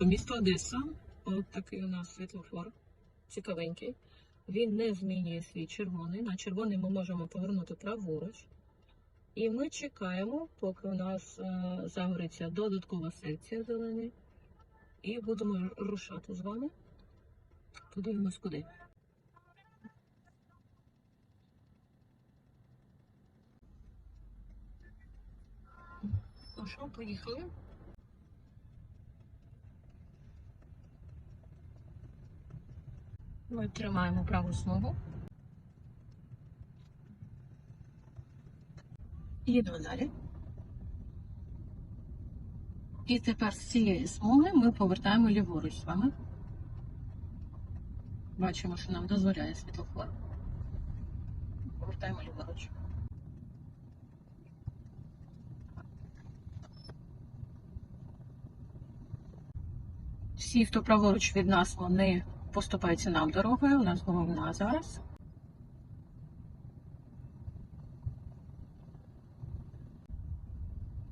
Місто Одеса, от такий у нас світлофор, цікавенький. Він не змінює свій червоний. На червоний ми можемо повернути праворуч. І ми чекаємо, поки у нас е, загориться додаткова секція зелений. І будемо рушати з вами. Подивимось куди. Ну що, поїхали? Ми тримаємо праву смугу. Їдемо далі. І тепер з цієї смуги ми повертаємо ліворуч з вами. Бачимо, що нам дозволяє світлофор. Повертаємо ліворуч. Всі, хто праворуч від нас, вони поступаються нам дорогою. У нас головна зараз.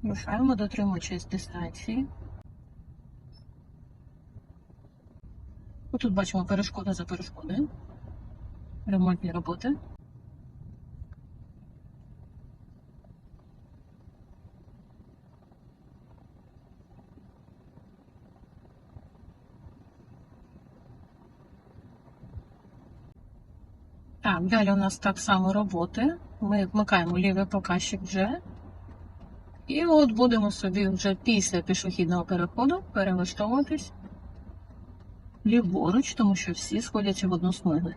Рушаємо, дотримуючись дистанції. Тут бачимо перешкода за перешкоди, Ремонтні роботи. Так, далі у нас так само роботи. Ми вмикаємо лівий показчик вже. І от будемо собі вже після пішохідного переходу перелаштовуватись ліворуч, тому що всі сходяться в одну смугу.